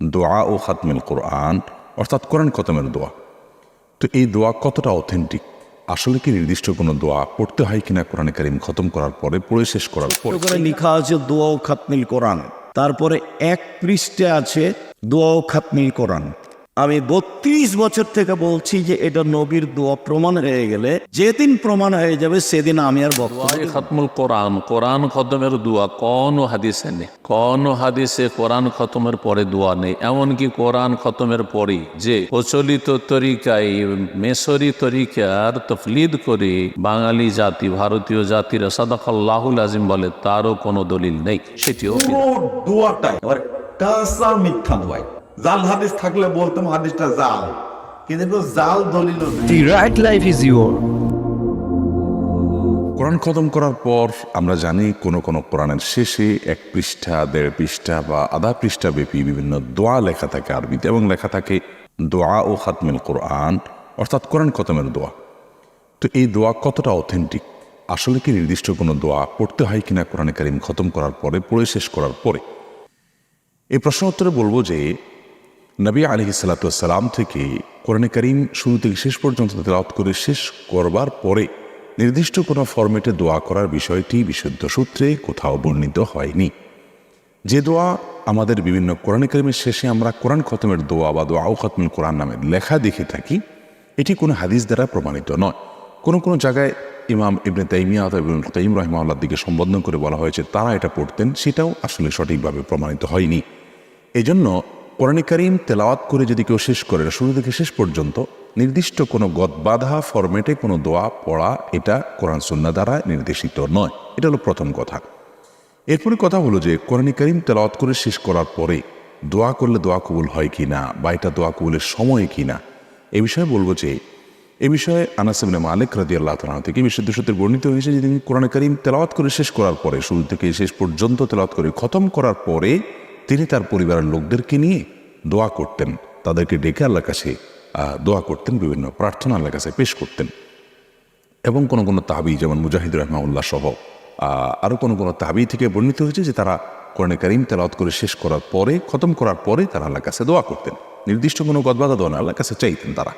দোয়া ও খাতমিল কোরআন, অর্থাৎ কোরআন খতমের দোয়া। তো এই দোয়া কতটা অথেন্টিক আসলে কি নির্দিষ্ট কোনো দোয়া পড়তে হয় কিনা কোরআন করিম খতম করার পরে, পড়ে শেষ করার পরে? লিখা আছে দোয়া ও খাতমিল কোরআন। তারপরে এক পৃষ্ঠে আছে দোয়া ও খাতমিল কোরআন। আমি বত্রিশ বছর থেকে বলছি যে এটা নবীর দোয়া প্রমাণ হয়ে গেলে যেদিন প্রমাণ হয়ে যাবে সেদিন আমি আর বক্তব্য খতমুল কোরআন। কোরআন খতমের দোয়া কোন হাদিসে নেই। কোন হাদিসে কোরআন খতমের পরে দোয়া নেই। এমনকি কোরআন খতমের পরে যে প্রচলিত তরিকায় মেসরি তরিকার তফলিদ করে বাঙালি জাতি ভারতীয় জাতির সাদাকাল্লাহুল আজিম বলে তারও কোনো দলিল নেই। সেটিও দোয়াটাই কাঁচা মিথ্যা দোয়াই। জাল হাদিস থাকলে বলতাম হাদিসটা জাল। কিন্তু জাল দলিল The right life is your. কোরআন খতম করার পর আমরা জানি কোন কোন কোরআনের শেষে এক পৃষ্ঠা দেড় পৃষ্ঠা বা আধা পৃষ্ঠা ব্যাপী বিভিন্ন দোয়া লেখা থাকে আরবিতে এবং লেখা থাকে দোয়া ও খাতমিল কোরআন অর্থাৎ কোরআন খতমের দোয়া। তো এই দোয়া কতটা অথেন্টিক আসলে কি নির্দিষ্ট কোনো দোয়া পড়তে হয় কিনা কোরআনে কারিম খতম করার পরে পড়ে শেষ করার পরে? এই প্রশ্ন উত্তরে বলব যে নবী আলী সালাতাম থেকে কোরআনে করিম শুরু থেকে শেষ পর্যন্ত তেলাওয়াত করে শেষ করবার পরে নির্দিষ্ট কোনো ফরম্যাটে দোয়া করার বিষয়টি বিশুদ্ধ সূত্রে কোথাও বর্ণিত হয়নি। যে দোয়া আমাদের বিভিন্ন কোরআন করিমের শেষে আমরা কোরআন খতমের দোয়া বা দোয়া ও খতমের কোরআন নামে লেখা দেখে থাকি, এটি কোনো হাদিস দ্বারা প্রমাণিত নয়। কোনো কোনো জায়গায় ইমাম ইবনে তাইমিয়া অথবা ইবনুল কাইম রহমাউল্লার দিকে সম্বোধন করে বলা হয়েছে, তারা এটা পড়তেন, সেটাও আসলে সঠিকভাবে প্রমাণিত হয়নি। এই জন্য কোরআনে করিম তেলাওয়াত করে যদি কেউ শেষ করে, শুরু থেকে শেষ পর্যন্ত নির্দিষ্ট কোনো গদবাধা ফরম্যাটে কোনো দোয়া পড়া, এটা কোরআন সুন্না দ্বারা নির্দেশিত নয়। এটা হলো প্রথম কথা। এরপরে কথা হলো যে, কোরআনে করিম তেলাওয়াত করে শেষ করার পরে দোয়া করলে দোয়া কবুল হয় কি না বা এটা দোয়া কবুলের সময় কি না এ বিষয়ে বলব যে, এ বিষয়ে আনাসিবিন মালিক রাদি আল্লাহ তালা থেকে বিশুদ্ধ সত্যের বর্ণিত হয়েছে যে, তিনি কোরআনে করিম তেলাওয়াত করে শেষ করার পরে, শুরু থেকে শেষ পর্যন্ত তেলাওয়াত করে খতম করার পরে তিনি তার পরিবারের লোকদেরকে নিয়ে দোয়া করতেন। তাদেরকে ডেকে আল্লাহর কাছে দোয়া করতেন, বিভিন্ন প্রার্থনা আল্লাহর কাছে পেশ করতেন। এবং কোনো কোনো তাবি যেমন মুজাহিদ রহমাউল্লাহ সহ আরও কোনো কোনো তাবি থেকে বর্ণিত হয়েছে যে তারা কোরআনে করিম তেলাওয়াত করে শেষ করার পরে, খতম করার পরে তারা আল্লাহর কাছে দোয়া করতেন। নির্দিষ্ট কোনো গদবাদা দোয়া না, আল্লাহর কাছে চাইতেন তারা।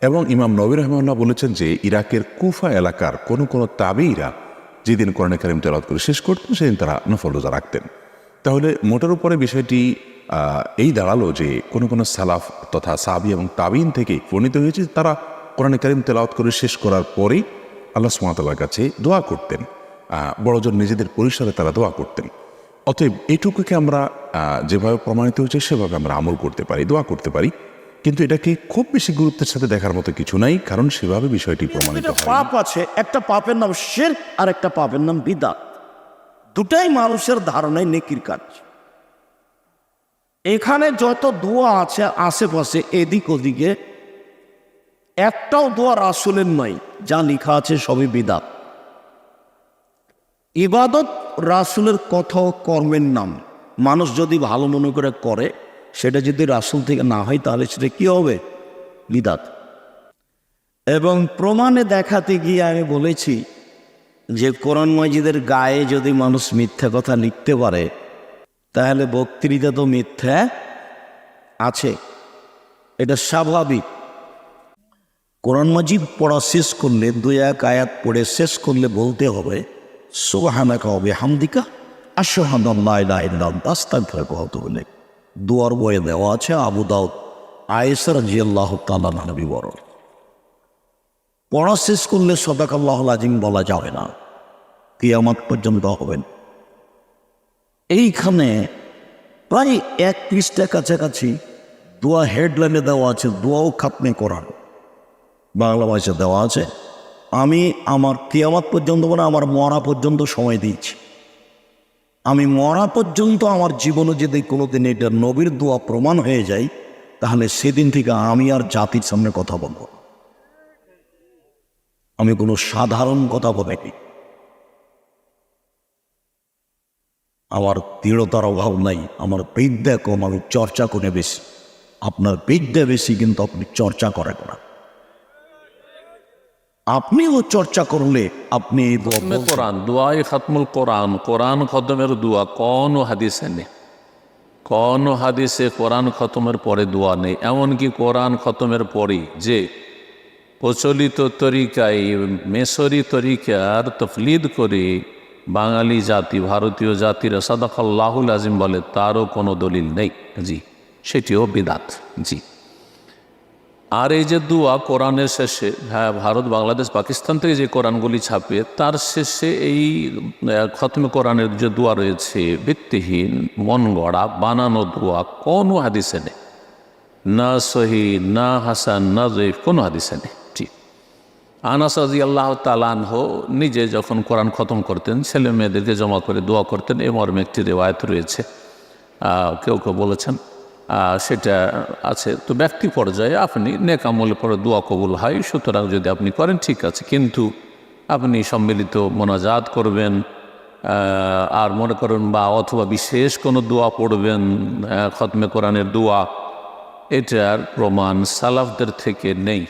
এবং ইমাম নবী রহমাল্লাহ বলেছেন যে, ইরাকের কুফা এলাকার কোনো কোনো তাবিরা যেদিন কোরআনে কারিম তেলাওয়াত করে শেষ করতেন, সেদিন তারা নফল রোজা রাখতেন। তাহলে মোটের উপরে বিষয়টি এই দাঁড়াল যে কোনো কোনো সালাফ তথা সাবি এবং তাবিন থেকে বর্ণিত হয়েছে তারা কোরআনে কারিম তেলাওয়াত করে শেষ করার পরেই আল্লাহ সুমাতার কাছে দোয়া করতেন। বড়জন নিজেদের পরিসরে তারা দোয়া করতেন। অতএব এটুকুকে আমরা যেভাবে প্রমাণিত হয়েছে সেভাবে আমরা আমল করতে পারি দোয়া করতে পারি। কিন্তু এটাকে খুব বেশি গুরুত্বের সাথে দেখার মতো কিছু নাই কারণ সেভাবে বিষয়টি প্রমাণিত পাপ আছে একটা পাপের নাম শের আর একটা পাপের নাম বিদাত দুটাই মানুষের ধারণায় নেকির কাজ। এখানে যত দোয়া আছে, আশেপাশে এদিক ওদিকে, একটাও দোয়া রাসুলের নয়, যা লেখা আছে সবই বিদাত। ইবাদত রাসুলের কথা কর্মের নাম। মানুষ যদি ভালো মনে করে করে, সেটা যদি রাসুল থেকে না হয়, তাহলে সেটা কি হবে? বিদাত। এবং প্রমাণে দেখাতে গিয়ে আমি বলেছি যে কোরআন মজিদের গায়ে যদি মানুষ মিথ্যা কথা লিখতে পারে তাহলে বক্তৃতা তো মিথ্যা। আছে। এটা স্বাভাবিক। কোরআন মজিদ পড়া শেষ করলে, দুই এক আয়াত পড়ে শেষ করলে বলতে হবে, সুবাহানাকা হবে হামদিকা বলে দুয়ার বয়ে দেওয়া আছে, আবু দাউদ আয়েসার জিয়াল্লাহ তাল্লাহ নবী বরণ পড়া শেষ করলে সদাক আল্লাহ আজিম বলা যাবে না। কিয়ামত পর্যন্ত হবেন এইখানে প্রায় এক পৃষ্ঠা কাছাকাছি দোয়া হেডলাইনে দেওয়া আছে, দোয়াও খাতমে করান বাংলা ভাষা দেওয়া আছে, আমি আমার কিয়ামত পর্যন্ত মানে আমার মরা পর্যন্ত সময় দিয়েছি। আমি মরা পর্যন্ত আমার জীবনে যদি কোনোদিন এটা নবীর দোয়া প্রমাণ হয়ে যায়, তাহলে সেদিন থেকে আমি আর জাতির সামনে কথা বলব। আমি কোনো সাধারণ কথা বলিনি। আমার দৃঢ়তার অভাব নাই আমার বিদ্যা কম আমি চর্চা করে বেশি। আপনার বিদ্যা বেশি কিন্তু আপনি চর্চা করেন না। আপনিও চর্চা করলে আপনি কোরআন দোয়াই খতমুল কোরআন। কোরআন খতমের দোয়া কোন হাদিসে নেই। কোন হাদিসে কোরআন খতমের পরে দোয়া নেই। এমনকি কোরআন খতমের পরে যে প্রচলিত তরিকায় মেসরি তরিকার তফলিদ করে বাঙালি জাতি, ভারতীয় জাতির সাদাকাল্লাহুল আজিম বলে, তারও কোনো দলিল নেই। জি, সেটিও বিদাত। জি। আর এই যে দুয়া কোরআনের শেষে হ্যাঁ ভারত, বাংলাদেশ, পাকিস্তান থেকে যে কোরআনগুলি ছাপে, তার শেষে এই খতমে কোরআনের যে দোয়া রয়েছে, ভিত্তিহীন, মন গড়া, বানানো দোয়া, কোনো হাদিসে নেই। না সহি, না হাসান, না জয়ীফ, কোনো হাদিসে নেই। জি আনাস রাজি আল্লাহ তালানহ নিজে যখন কোরআন খতম করতেন, ছেলে মেয়েদেরকে জমা করে দোয়া করতেন, এ মর্মে একটি রেওয়ায়ত রয়েছে। কেউ কেউ বলেছেন সেটা আছে। তো ব্যক্তি পর্যায়ে আপনি নেকামলে পরে দোয়া কবুল হয়, সুতরাং যদি আপনি করেন, ঠিক আছে। কিন্তু আপনি সম্মিলিত মোনাজাত করবেন আর মনে করেন বা অথবা বিশেষ কোনো দোয়া পড়বেন খতমে কোরআনের দোয়া, এটার প্রমাণ সালাফদের থেকে নেই।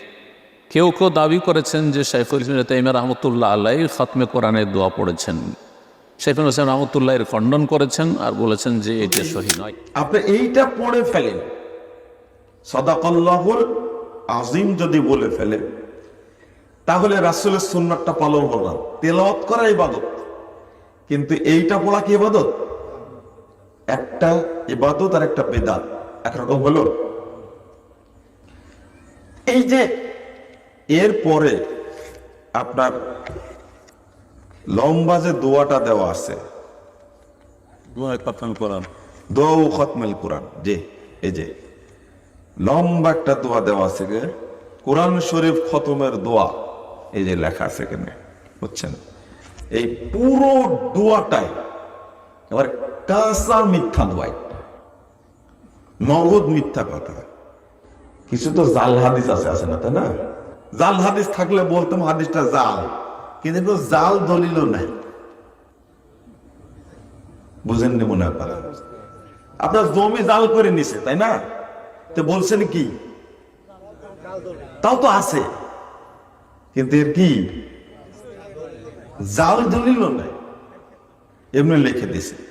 কেউ কেউ দাবি করেছেন যে শাইফুল ইসলাম তাইমা রহমতুল্লাহ আল্লাহ খতমে কোরআনের দোয়া পড়েছেন। শাইফুল ইসলাম রহমতুল্লাহ এর খণ্ডন করেছেন আর বলেছেন যে এটা সহি নয়। আপনি এইটা পড়ে ফেলেন। সদাকল্লাহুল আজিম যদি বলে ফেলেন, তাহলে রাসুলের সুন্নাতটা পালন হল না। তেলাওয়াত করা ইবাদত। কিন্তু এইটা পড়া কি ইবাদত? একটা ইবাদত আর একটা বেদাত। একরকম হলো। এই যে এর পরে আপনার লম্বা যে দোয়াটা দেওয়া আছে। দোয়া ও খতমেল কোরআন। যে এই যে। লম্বা একটা দোয়া দেওয়া আছে কোরআন শরীফ খতমের দোয়া এই যে লেখা আছে এখানে বুঝছেন? এই পুরো দোয়াটাই এবার কাঁচা মিথ্যা দোয়াই নগদ মিথ্যা কথা। কিছু তো জাল হাদিস আছে আছে না তাই না? জাল হাদিস থাকলে বলতাম হাদিসটা জাল, কিন্তু কোনো জাল দলিলও নাই। বুঝেননি মনে হয় আপনার? জমি জাল করে নিছে, তাই না? তো বলছেন কি? তাও তো আছে, কিন্তু এর কি? জাল দলিল নাই। এমনি লিখে দিছে।